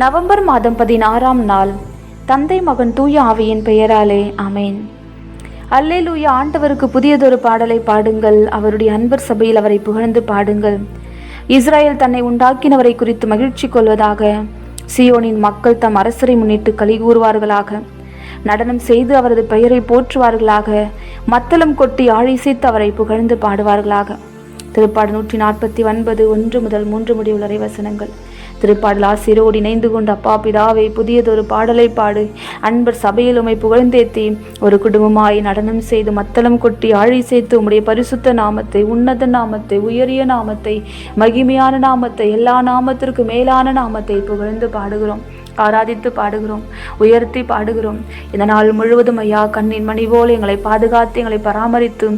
November மாதம் பதினாறாம் நாள். தந்தை மகன் தூய ஆவியின் பெயராலே அமேன் அல்லேலூயா ஆண்டவருக்கு புதியதொரு பாடலை பாடுங்கள். அவருடைய அன்பர் சபையில் அவரை புகழ்ந்து பாடுங்கள். இஸ்ரேல் தன்னை உண்டாக்கினவரை குறித்து மகிழ்ச்சி கொள்வதாக சியோனின் மக்கள் தம் அரசரை முன்னிட்டு களி கூறுவார்களாக. நடனம் செய்து அவரது பெயரை போற்றுவார்களாக. மத்தளம் கொட்டி ஆழிசைத்து அவரை புகழ்ந்து பாடுவார்களாக. திருப்பாடு நூற்றி நாற்பத்தி ஒன்பது ஒன்று முதல் மூன்று முடிவுள்ள வசனங்கள். திருப்பாடல் ஆசிரோடு இணைந்து கொண்டு அப்பா பிதாவை புதியதொரு பாடலை பாடு. அன்பர் சபையில் உமை புகழ்ந்தேத்தி ஒரு குடும்பமாய் நடனம் செய்து மத்தளம் கொட்டி ஆழி சேர்த்து உம்முடைய பரிசுத்த நாமத்தை உன்னத நாமத்தை உயரிய நாமத்தை மகிமையான நாமத்தை எல்லா நாமத்திற்கு மேலான நாமத்தை புகழ்ந்து பாடுகிறோம். ஆராதித்து பாடுகிறோம் உயர்த்தி பாடுகிறோம். இந்த நாள் முழுவதும் ஐயா கண்ணின் மணி போல் எங்களை பாதுகாத்து எங்களை பராமரித்து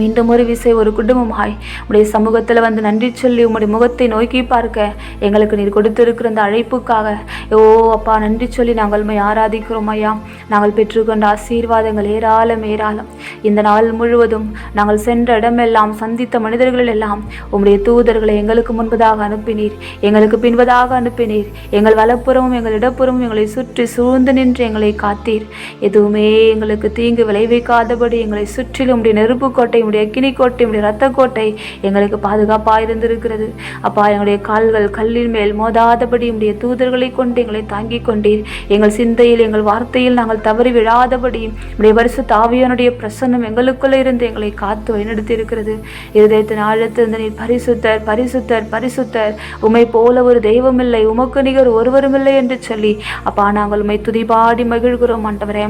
மீண்டும் ஒரு விசை ஒரு குடும்பமாய். உடைய சமூகத்தில் வந்து நன்றி சொல்லி உம்முடைய முகத்தை நோக்கி பார்க்க எங்களுக்கு நீர் கொடுத்திருக்கிற அந்த அழைப்புக்காக. ஓ அப்பா நன்றி சொல்லி நாங்கள் உண்மை ஆராதிக்கிறோம் ஐயா. நாங்கள் பெற்றுக்கொண்ட ஆசீர்வாதங்கள் ஏராளம் ஏராளம். இந்த நாள் முழுவதும் நாங்கள் சென்ற இடமெல்லாம் சந்தித்த மனிதர்கள் எல்லாம் உம்முடைய தூதர்களை எங்களுக்கு முன்பதாக அனுப்பினீர். எங்களுக்கு பின்பதாக அனுப்பினீர். எங்கள் வலப்புறமும் எங்கள் இடப்புறமும் எங்களை சுற்றி சூழ்ந்து நின்று எங்களை காத்தீர். எதுவுமே எங்களுக்கு தீங்கு விளைவிக்காதபடி எங்களை சுற்றிலும் உடைய நெருப்புக்கோட்டை உடைய அக்கினி கோட்டை உடைய ரத்த கோட்டை எங்களுக்கு பாதுகாப்பாக இருந்திருக்கிறது. அப்பா எங்களுடைய கால்கள் கல்லின் மேல் மோதாதபடி உடைய தூதர்களை கொண்டு எங்களை தாங்கிக் கொண்டீர். எங்கள் சிந்தையில் எங்கள் வார்த்தையில் நாங்கள் தவறி விழாதபடி உடைய வருஷ தாவியனுடைய பிரசன்னம் எங்களுக்குள்ளே இருந்து எங்களை காத்து வழிநடத்தி இருக்கிறது இருதயத்தின் ஆழத்திலிருந்து நீர் பரிசுத்தர் பரிசுத்தர் பரிசுத்தர். உமை போல ஒரு தெய்வமில்லை உமக்கு நிகர் ஒருவருமில்லை என்று சொல்லி அப்பா நாங்கள் உமை துதிபாடி மகிழ்கிறோம் ஆண்டவரே.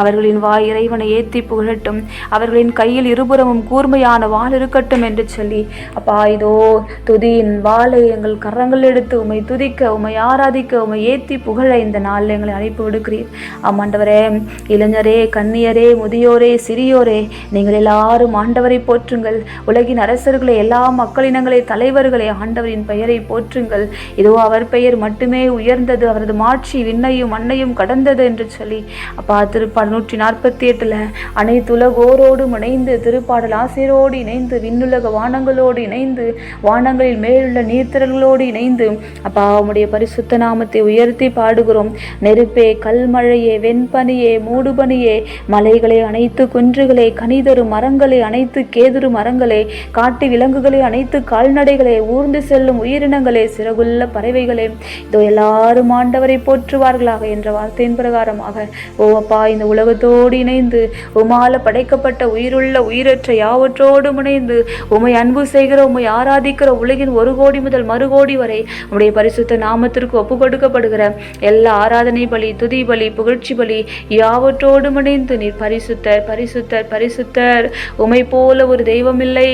அவர்களின் வாய் இறைவனை ஏத்தி புகழட்டும். அவர்களின் கையில் இருபுறமும் கூர்மையான வாள் இருக்கட்டும் என்று சொல்லி அப்பா இதோ துதியின் வாளை எங்கள் கரங்கள் எடுத்து உமை துதிக்க உமை ஆராதிக்க உமை ஏத்தி புகழ இந்த நாளில் எங்களை அழைப்பு விடுக்கிறீர் ஆமாண்டவரே இளைஞரே கன்னியரே முதியோரே சிறியோரே நீங்கள் எல்லாரும் ஆண்டவரை போற்றுங்கள். உலகின் அரசர்களை எல்லா மக்களினங்களை தலைவர்களை ஆண்டவரின் பெயரை போற்றுங்கள். இதோ அவர் பெயர் மட்டுமே உயர்ந்தது அவரது மாட்சி விண்ணையும் மண்ணையும் கடந்தது என்று சொல்லி அப்பா திருப்பாடல் நூற்றி நாற்பத்தி எட்டுல அனைத்துலகோரோடு இணைந்து திருப்பாடல் ஆசிரோடு இணைந்து விண்ணுலக வானங்களோடு இணைந்து வானங்களில் மேலுள்ள நீர்த்திரல்களோடு இணைந்து. அப்பா உம்முடைய பரிசுத்த நாமத்தை உயர்த்தி பாடுகிறோம். நெருப்பே கல்மழையே வெண்பனியே மூடுபனியே மலைகளை அனைத்து குன்றுகளே கனிதரு மரங்களை அனைத்து கேதுரு மரங்களே காட்டு விலங்குகளே அனைத்து கால்நடைகளே ஊர்ந்து செல்லும் உயிரினங்களே சிறகுள்ள பறவைகளே இதோ எல்லாரும் ஆண்டவரை போற்றுவார்களாக என்ற வார்த்தையின் பிரகாரமாக. ஓ அப்பா இந்த உலகத்தோடு இணைந்து உமால படைக்கப்பட்ட உயிருள்ள உயிரற்ற யாவற்றோடும் இணைந்து உமை அன்பு செய்கிற உமை ஆராதிக்கிற உலகின் ஒரு கோடி முதல் மறு கோடி வரை உடைய பரிசுத்த நாமத்திற்கு ஒப்பு கொடுக்கப்படுகிற எல்லா ஆராதனை பலி துதி பலி புகழ்ச்சி பலி யாவற்றோடும் இணைந்து நீர் பரிசுத்தர் பரிசுத்தர் பரிசுத்தர். உமை போல ஒரு தெய்வமில்லை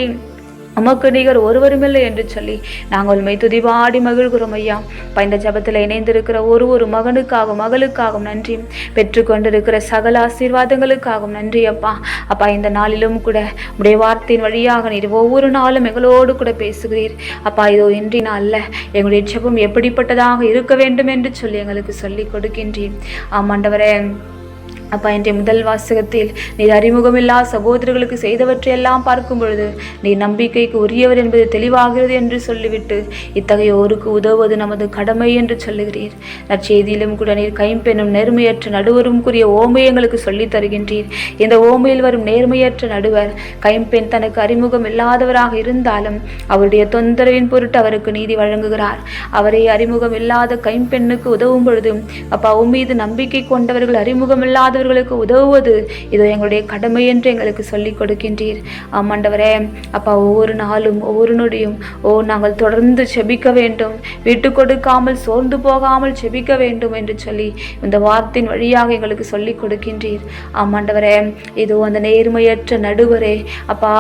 உமக்கு நிகர் ஒருவருமில்லை என்று சொல்லி நாங்கள் உண்மை துதிபாடி மகிழ்கிறோம் ஐயா. அப்பா, இந்த ஜபத்தில் இணைந்திருக்கிற ஒரு ஒரு மகனுக்காகவும் மகளுக்காகவும் நன்றி. பெற்றுக்கொண்டிருக்கிற சகல ஆசீர்வாதங்களுக்காகவும் நன்றி அப்பா. அப்பா இந்த நாளிலும் கூட உடைய வார்த்தையின் வழியாக நீர் ஒவ்வொரு நாளும் எங்களோடு கூட பேசுகிறீர். அப்பா இதோ இன்றி நாளில் எங்களுடைய ஜெபம் எப்படிப்பட்டதாக இருக்க வேண்டும் என்று சொல்லி எங்களுக்கு சொல்லிக் கொடுக்கின்றேன் ஆமாண்டவரே அப்பா என்ற முதல் வாசகத்தில் நீர் அறிமுகமில்லா சகோதரர்களுக்கு செய்தவற்றையெல்லாம் பார்க்கும் பொழுது நீர் நம்பிக்கைக்கு உரியவர் என்பது தெளிவாகிறது என்று சொல்லிவிட்டு இத்தகையோருக்கு உதவுவது நமது கடமை என்று சொல்லுகிறீர். நற்செய்தியிலும் கூட நீர் கைம்பெண்ணும் நேர்மையற்ற நடுவரும் கூறிய ஓமையங்களுக்கு சொல்லித் தருகின்றீர். இந்த ஓமையில் வரும் நேர்மையற்ற நடுவர் கைம்பெண் தனக்கு அறிமுகம் இல்லாதவராக இருந்தாலும் அவருடைய தொந்தரவின் பொருட்டு அவருக்கு நீதி வழங்குகிறார். அவரை அறிமுகம் இல்லாத கைம்பெண்ணுக்கு உதவும் பொழுது அப்பா உன் மீது நம்பிக்கை கொண்டவர்கள் அறிமுகமில்லாத இல்லாதவர்களுக்கு உதவுவது. இதோ எங்களுடைய கடமை என்று எங்களுக்கு சொல்லிக் கொடுக்கின்றீர். ஆமாண்டவரே அப்பா ஒவ்வொரு நாளும் ஒவ்வொரு நொடியும் ஓ நாங்கள் தொடர்ந்து செபிக்க வேண்டும். விட்டு கொடுக்காமல் சோர்ந்து போகாமல் செபிக்க வேண்டும் என்று சொல்லி இந்த வார்த்தையின் வழியாக எங்களுக்கு சொல்லிக் கொடுக்கின்றீர். ஆமாண்டவரே இதோ அந்த நேர்மையற்ற நடுவரே அப்பா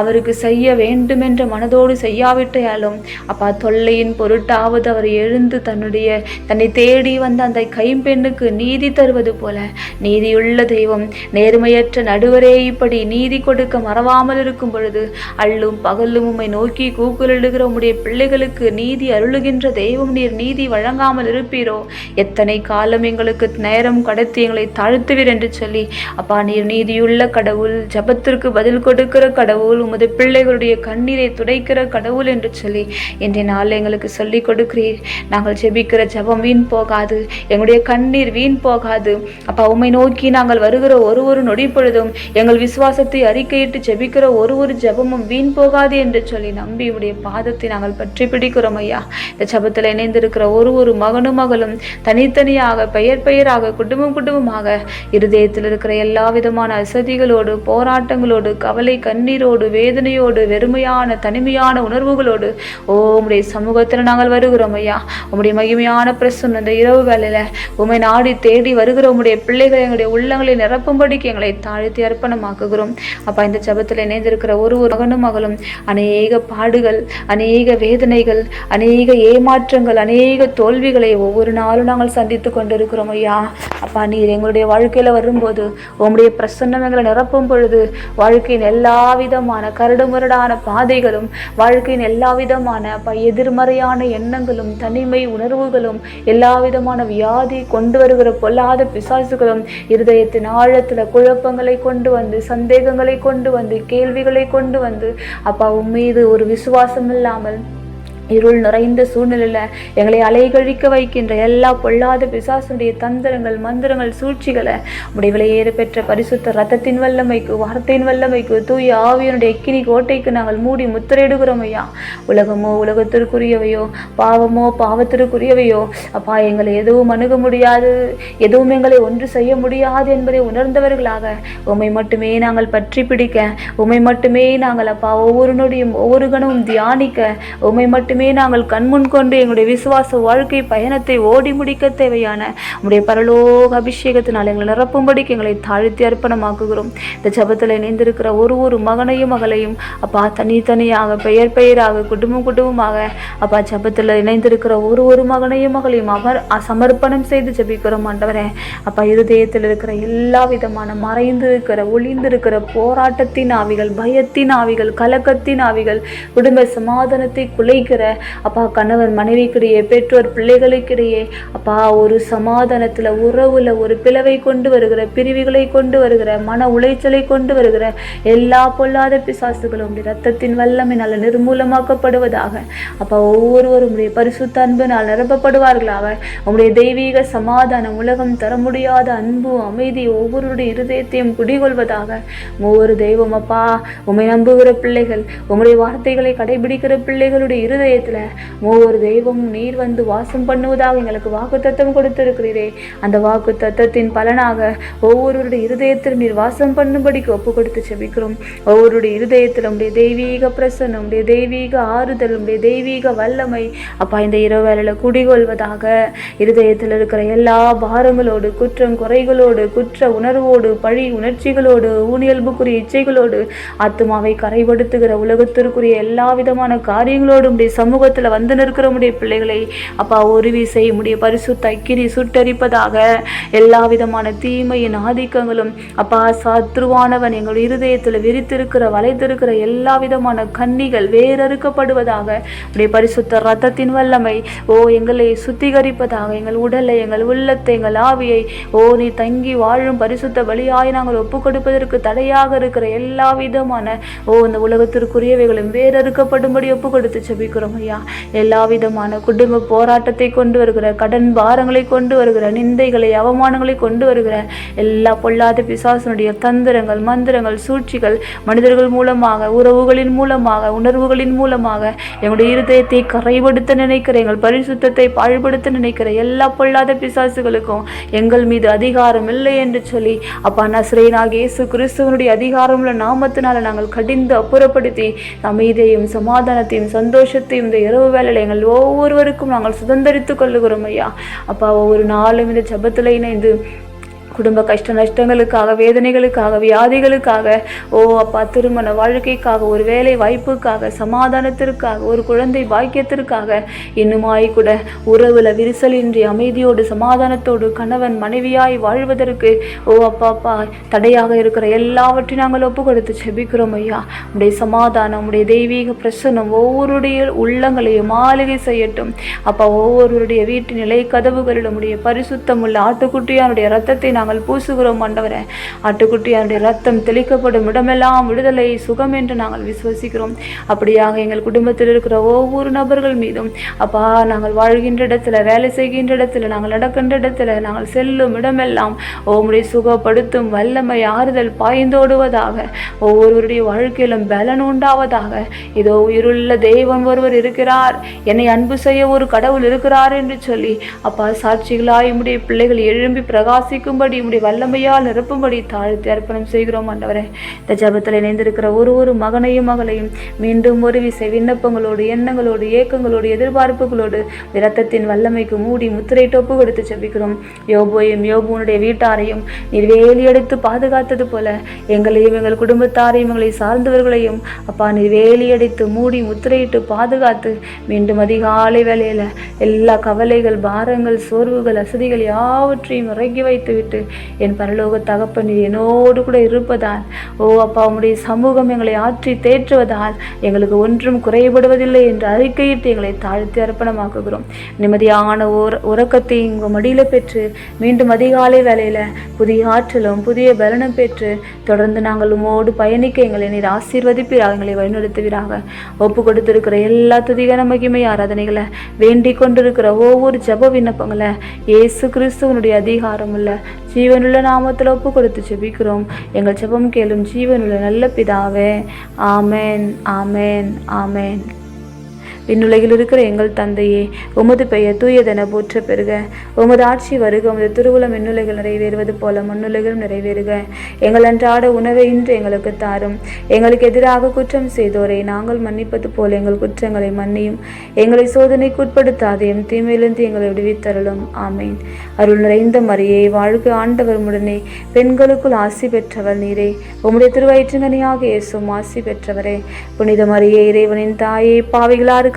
அவருக்கு செய்ய வேண்டும் என்ற மனதோடு செய்யாவிட்டாலும் அப்பா தொல்லையின் பொருட்டாவது அவர் எழுந்து தன்னுடைய தன்னை தேடி வந்த அந்த கைம்பெண்ணுக்கு நீதி தருவது போல நீ நீதியுள்ள தெய்வம் நேர்மையற்ற நடுவரே இப்படி நீதி கொடுக்க மறவாமல் இருக்கும் பொழுது அள்ளும் பகலும் உம்மை நோக்கி கூக்குலிடுகிற உம்முடைய பிள்ளைகளுக்கு நீதி அருளுகின்ற தெய்வம் நீர் நீதி வழங்காமல் இருப்பீரோ? எத்தனை காலம் எங்களுக்கு நேரம் கடத்தி எங்களை தாழ்த்துவீர் என்று சொல்லி அப்பா நீர் நீதியுள்ள கடவுள் ஜபத்திற்கு பதில் கொடுக்கிற கடவுள் உமது பிள்ளைகளுடைய கண்ணீரை துடைக்கிற கடவுள் என்று சொல்லி இன்றைய நாள் எங்களுக்கு சொல்லிக் கொடுக்கிறீர். நாங்கள் ஜெபிக்கிற ஜெபம் வீண் போகாது எங்களுடைய கண்ணீர் வீண் போகாது. அப்பா உம்மை நோக்கி நாங்கள் வருகிற ஒரு ஒரு நொடி பொழுதும் எங்கள் விசுவாசத்தை அறிக்கையிட்டு ஜெபிக்கிற ஒரு ஒரு ஜெபமும் வீண் போகாது என்று சொல்லி நம்பி உடைய பாதத்தை நாங்கள் பற்றி பிடிக்கிறோம் ஐயா. இந்த ஜபத்தில் இணைந்திருக்கிற ஒரு ஒரு மகனும் மகளும் தனித்தனியாக பெயர் பெயராக குடும்பம் குடும்பமாக இருதயத்தில் இருக்கிற எல்லா விதமான அசதிகளோடு போராட்டங்களோடு கவலை கண்ணீரோடு வேதனையோடு வெறுமையான தனிமையான உணர்வுகளோடு ஓ உம்முடைய சமூகத்தில் நாங்கள் வருகிறோம் ஐயா. உம்முடைய மகிமையான பிரசன் இந்த இரவு வேளையில உமை நாடி தேடி வருகிற உம்முடைய பிள்ளைகளை எங்களுடைய உள்ளங்களை நிரப்பும்படிக்கு எங்களை தாழ்த்தி அர்ப்பணமாக்குகிறோம். அப்பா இந்த ஜெபத்தில் இணைந்திருக்கிற ஒரு ஒரு மகனும் மகளும் அநேக பாடுகள் அநேக வேதனைகள் அநேக ஏமாற்றங்கள் அநேக தோல்விகளை ஒவ்வொரு நாளும் நாங்கள் சந்தித்து கொண்டிருக்கிறோம் ஐயா. அப்பா நீர் எங்களுடைய வாழ்க்கையில் வரும்போது உங்களுடைய பிரசன்னம் எங்களை நிரப்பும் பொழுது வாழ்க்கையின் எல்லா விதமான கரடுமுரடான பாதைகளும் வாழ்க்கையின் எல்லா விதமான அப்பா எதிர்மறையான எண்ணங்களும் தனிமை உணர்வுகளும் எல்லா விதமான வியாதி கொண்டு வருகிற பொல்லாத பிசாசுகளும் இருதயத்தின் ஆழத்தில் குழப்பங்களை கொண்டு வந்து சந்தேகங்களை கொண்டு வந்து கேள்விகளை கொண்டு வந்து அப்பா உன் மீது ஒரு விசுவாசம் இல்லாமல் இருள் நிறைந்த சூழ்நிலையில் எங்களை அலைகழிக்க வைக்கின்ற எல்லா பொல்லாத பிசாசுடைய தந்திரங்கள் மந்திரங்கள் சூழ்ச்சிகளை உடைய விலையேற பெற்ற பரிசுத்த ரத்தத்தின் வல்லமைக்கு வார்த்தையின் வல்லமைக்கு தூய ஆவியனுடைய எக்கினி கோட்டைக்கு நாங்கள் மூடி முத்திரையிடுகிறோம் ஐயா. உலகமோ உலகத்திற்குரியவையோ பாவமோ பாவத்திற்குரியவையோ அப்பா எங்களை எதுவும் அணுக முடியாது எதுவும் எங்களை ஒன்று செய்ய முடியாது என்பதை உணர்ந்தவர்களாக உம்மை மட்டுமே நாங்கள் பற்றி பிடிக்க உம்மை மட்டுமே நாங்கள் அப்பா ஒவ்வொரு நொடியும் ஒவ்வொரு கணமும் தியானிக்க உண்மை மட்டுமே நாங்கள் கண்முன் கொண்டு எங்களுடைய விசுவாச வாழ்க்கை பயணத்தை ஓடி முடிக்க தேவையான உங்களுடைய பரலோக அபிஷேகத்தினால் எங்களை நிரப்பும்படிக்கு எங்களை தாழ்த்தி அர்ப்பணமாக்குகிறோம். இந்த ஜபத்தில் இணைந்திருக்கிற ஒரு ஒரு மகனையும் மகளையும் அப்பா தனித்தனியாக பெயர் பெயராக குடும்பம் குடும்பமாக அப்பா ஜபத்தில் இணைந்திருக்கிற ஒரு ஒரு மகனையும் மகளையும் அவர் சமர்ப்பணம் செய்து ஜெபிக்கிறோம் ஆண்டவரே. அப்பா இருதயத்தில் இருக்கிற எல்லா விதமான மறைந்து இருக்கிற ஒளிந்துருக்கிற போராட்டத்தின் ஆவிகள் பயத்தின் ஆவிகள் கலக்கத்தின் ஆவிகள் குடும்ப சமாதானத்தை குலைக்கிற அப்பா கணவன் மனைவிக்கிடையே பெற்றோர் பிள்ளைகளுக்கிடையே அப்பா ஒரு சமாதானத்தில் உறவுல ஒரு பிளவை கொண்டு வருகிற பிரிவுகளை கொண்டு வருகிற மன உளைச்சலை கொண்டு வருகிற எல்லா பொல்லாத பிசாசுகளும் ரத்தத்தின் வல்லமையினால் நிர்மூலமாக்கப்படுவதாக. அப்பா ஒவ்வொருவரும் உடைய பரிசுத்த அன்பினால் நிரப்பப்படுவார்களாக. உங்களுடைய தெய்வீக சமாதானம் உலகம் தர முடியாத அன்பு அமைதி ஒவ்வொருடைய இருதயத்தையும் குடிகொள்வதாக. ஒவ்வொரு தெய்வம் அப்பா உம்மை நம்புகிற பிள்ளைகள் உங்களுடைய வார்த்தைகளை கடைபிடிக்கிற பிள்ளைகளுடைய ஆலயத்தில் ஒவ்வொரு தெய்வமும் நீர் வந்து வாசம் பண்ணுவதாக எங்களுக்கு வாக்கு தத்தம் கொடுத்திருக்கிறீரே. அந்த வாக்கு தத்தத்தின் பலனாக ஒவ்வொருவருடைய இருதயத்திலும் நீர் வாசம் பண்ணும்படிக்கு ஒப்பு கொடுத்து செபிக்கிறோம். ஒவ்வொருடைய இருதயத்தில் உடைய தெய்வீக பிரசனம் உடைய தெய்வீக ஆறுதல் உடைய தெய்வீக வல்லமை அப்பா இந்த இரவு வேலையில் குடிகொள்வதாக இருதயத்தில் இருக்கிற எல்லா பாரங்களோடு குற்றம் குறைகளோடு குற்ற உணர்வோடு பழி உணர்ச்சிகளோடு ஊனியல்புக்குரிய இச்சைகளோடு ஆத்மாவை கரைபடுத்துகிற உலகத்திற்குரிய எல்லா விதமான காரியங்களோடும் உடைய சமூகத்தில் வந்து நிற்கிற உடைய பிள்ளைகளை அப்பா உருவி செய்ய முடிய பரிசுத்த அக்கினி சுட்டரிப்பதாக எல்லா விதமான தீமையின் ஆதிக்கங்களும் அப்பா சத்ருவானவன் எங்கள் இருதயத்தில் விரித்திருக்கிற வளைத்திருக்கிற எல்லா விதமான கன்னிகள் வேறறுக்கப்படுவதாக உடைய பரிசுத்த ரத்தத்தின் வல்லமை. ஓ எங்களை சுத்திகரிப்பதாக எங்கள் உடலை எங்கள் உள்ளத்தை எங்கள் ஆவியை ஓ நீ தங்கி வாழும் பரிசுத்த வழியாய் நாங்கள் ஒப்பு கொடுப்பதற்கு தடையாக இருக்கிற எல்லா விதமான ஓ இந்த உலகத்திற்குரியவைகளும் வேறறுக்கப்படும்படி ஒப்பு கொடுத்து செபிக்கிறோம். ஐயா. எல்லா விதமான குடும்ப போராட்டத்தை கொண்டு வருகிற கடன் பாரங்களை கொண்டு வருகிற நிந்தைகளை அவமானங்களை கொண்டு வருகிற எல்லா பொல்லாத பிசாசனுடைய தந்திரங்கள் மந்திரங்கள் சூழ்ச்சிகள் மனிதர்கள் மூலமாக உறவுகளின் மூலமாக உணர்வுகளின் மூலமாக எங்களுடைய இருதயத்தை கரைபடுத்த நினைக்கிற எங்கள் பரிசுத்தத்தை பாழ்படுத்த நினைக்கிற எல்லா பொல்லாத பிசாசுகளுக்கும் எங்கள் மீது அதிகாரம் இல்லை என்று சொல்லி அப்பா நஸ்ரேனாக இயேசு கிறிஸ்துவனுடைய அதிகாரமுள்ள நாமத்தினால நாங்கள் கடிந்து அப்புறப்படுத்தி அமைதியையும் சமாதானத்தையும் சந்தோஷத்தையும் இந்த இரவு வேலையில் எங்கள் ஒவ்வொருவருக்கும் நாங்கள் சுதந்திரித்து கொள்ளுகிறோம் ஐயா. அப்பா ஒவ்வொரு நாளும் இந்த ஜபத்தில் இணைந்து குடும்ப கஷ்ட நஷ்டங்களுக்காக வேதனைகளுக்காக வியாதிகளுக்காக ஓ அப்பா திருமண வாழ்க்கைக்காக ஒரு வேலை வாய்ப்புக்காக சமாதானத்திற்காக ஒரு குழந்தை பாக்கியத்திற்காக இன்னுமாய் கூட உறவுல விரிசலின்றி அமைதியோடு சமாதானத்தோடு கணவன் மனைவியாய் வாழ்வதற்கு ஓ அப்பா அப்பா தடையாக இருக்கிற எல்லாவற்றையும் நாங்கள் ஒப்பு கொடுத்து செபிக்கிறோம் ஐயா. உடைய சமாதானம் உடைய தெய்வீக பிரசன்னம் ஒவ்வொருடைய உள்ளங்களையும் மாளிகை செய்யட்டும். அப்பா ஒவ்வொருவருடைய வீட்டு நிலை கதவுகளிலும் உடைய பரிசுத்தம் உள்ள ஆட்டுக்குட்டியானுடைய ரத்தத்தை நாங்கள் நாங்கள் பூசுகிறோம் ஆண்டவரே. ஆட்டுக்குட்டியாருடைய ரத்தம் தெளிக்கப்படும் இடமெல்லாம் விடுதலை சுகம் என்று நாங்கள் விசுவசிக்கிறோம். அப்படியாக எங்கள் குடும்பத்தில் இருக்கிற ஒவ்வொரு நபர்கள் மீதும் அப்பா நாங்கள் வாழ்கின்ற இடத்துல வேலை செய்கின்ற இடத்துல நாங்கள் நடக்கின்ற இடத்துல நாங்கள் செல்லும் இடமெல்லாம் உம்முடைய சுகப்படுத்தும் வல்லமை ஆறுதல் பாய்ந்தோடுவதாக ஒவ்வொருவருடைய வாழ்க்கையிலும் பலன் உண்டாவதாக இதோ உயிருள்ள தெய்வம் ஒருவர் இருக்கிறார். என்னை அன்பு செய்ய ஒரு கடவுள் இருக்கிறார் என்று சொல்லி அப்பா சாட்சிகளாய் உடைய பிள்ளைகள் எழும்பி பிரகாசிக்கும்படி உம்முடைய வல்லமையால் நிரப்பும்படி தாழ்த்தி அர்ப்பணம் செய்கிறோம் ஆண்டவரே. இந்த ஜபத்தில் இணைந்திருக்கிற ஒரு ஒரு மகனையும் மகளையும் மீண்டும் ஒரு விசை விண்ணப்பங்களோடு எண்ணங்களோடு ஏக்கங்களோடு எதிர்பார்ப்புகளோடு இரத்தத்தின் வல்லமைக்கு மூடி முத்திரை டொப்பு கொடுத்து செபிக்கிறோம் யோபோயும் யோபுனுடைய வீட்டாரையும் நீர் வேலி எடுத்து பாதுகாத்தது போல எங்களையும் எங்கள் குடும்பத்தாரையும் எங்களை சார்ந்தவர்களையும் அப்பா நீர் வேலி அடித்து மூடி முத்திரையிட்டு பாதுகாத்து மீண்டும் அதிகாலை வேலையில் எல்லா கவலைகள் பாரங்கள் சோர்வுகள் அசதிகள் யாவற்றையும் இறங்கி வைத்துவிட்டு என் பரலோக தகப்பன் நீர் என்னோடு கூட இருப்பதால் ஓ அப்பா உம்முடைய சமூகம் எங்களை ஆற்றி தேற்றுவதால் எங்களுக்கு ஒன்றும் குறைபடுவதில்லை என்று அறிக்கையிட்டு எங்களை தாழ்த்தி அர்ப்பணமாக்குகிறோம். நிம்மதியான உற உறக்கத்தை உங்கள் மடியில் பெற்று மீண்டும் அதிகாலை வேலையில் புதிய ஆற்றலும் புதிய பலனும் பெற்று தொடர்ந்து நாங்கள் உமோடு பயணிக்க எங்களை நீர் ஆசீர்வதிப்பீராக எங்களை வழிநடத்துவீராக. ஒப்பு கொடுத்திருக்கிற எல்லா துதிகன மகிமை ஆராதனைகளை வேண்டிக் கொண்டிருக்கிற ஒவ்வொரு ஜெப விண்ணப்பங்களை இயேசு கிறிஸ்துவனுடைய அதிகாரம் உள்ள ஜீவனுள்ள நாமத்தில் ஒப்பு கொடுத்து செபிக்கிறோம் எங்கள் செபம் கேளும் ஜீவனுள்ள நல்ல பிதாவே. ஆமேன் ஆமேன் ஆமேன். விண்ணுலகில் இருக்கிற எங்கள் தந்தையே உமது பெயர் தூயதென போற்ற பெறுக. உமது ஆட்சி வருக உமது திருவுளம் விண்ணுலகில் நிறைவேறுவது போல முன்னுலகிலும் நிறைவேறுக. எங்கள் அன்றாட உணவை இன்று எங்களுக்கு தாரும். எங்களுக்கு எதிராக குற்றம் செய்தோரை நாங்கள் மன்னிப்பது போல எங்கள் குற்றங்களை மன்னியும். எங்களை சோதனைக்கு உட்படுத்தாதையும் தீமையிலிருந்து எங்களை விடுவித்தருளும். ஆமேன். அருள் நிறைந்த மரியே வாழ்க ஆண்டவர் உடனே பெண்களுக்குள் ஆசி பெற்றவர் நீரே. உம்முடைய திருவயிற்றுங்கனியாக இயேசும் ஆசி பெற்றவரே. புனித மரியே இறைவனின் தாயே பாவிகளாருக்கு